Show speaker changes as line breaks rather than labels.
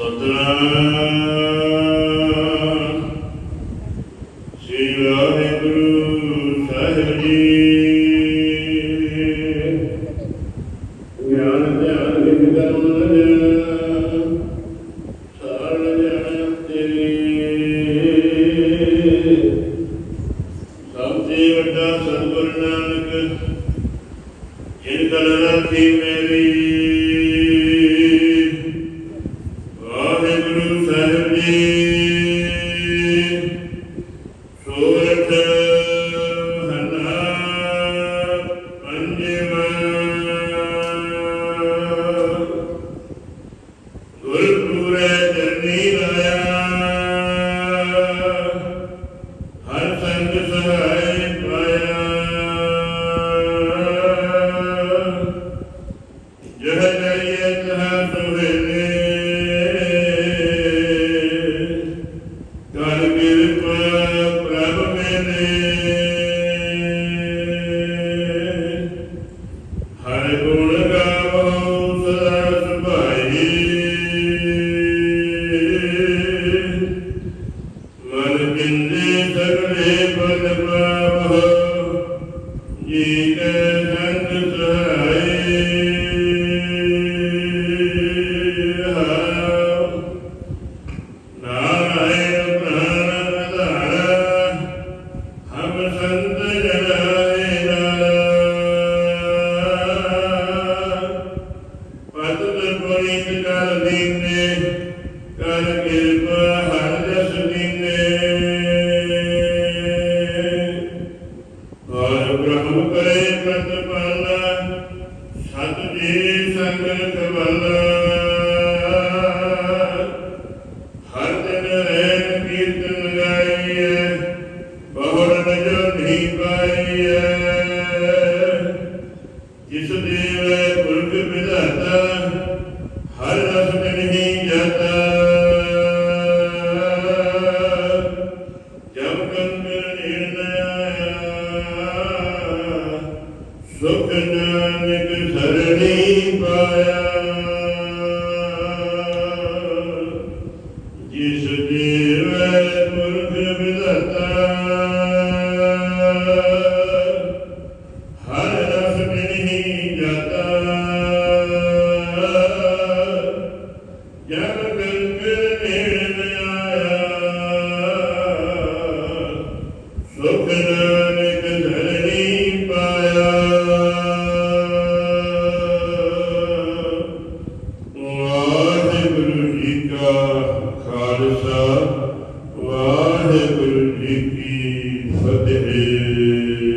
ਸਤਨਾਮ ਸ੍ਰੀ ਵਾਹਿਗੁਰੂ ਸਾਹਿਬ ਜੀ ਗਿਆਨ ਧਿਆਨ ਵਿਦ ਕਰਮ ਲਜਾ ਸਾਰਣ ਜਨ ਤੇਰੀ ਸਭ ਤੋਂ ਵੱਡਾ ਸਤਿਗੁਰੂ ਨਾਨਕ, ਜਿਨ ਕਲ ਰਾਖੀ ਮੇਰੀ ਹਰ ਗੁਣ ਗਾਵੋ ਸਦਾ ਸੁਭਾਈ ਮਨ ਕਿੰਦੇ ਸਗਲੇ ਬਲ ਪਾਵੋ। ਜੀ ਜਿਸ ਦੇਵ ਪੁਰਖ ਵਿਧਾਤਾ ਸੁਖ ਨਾਨਕ ਸਰਣੀ ਪਾਇਆ। ਜਿਸ ਦੇਵ ਪੁਰਖ ਵਿਧਾਤਾ ਵਾਹਿਗੁਰੂ ਜੀ ਕੀ ਫਤਿਹ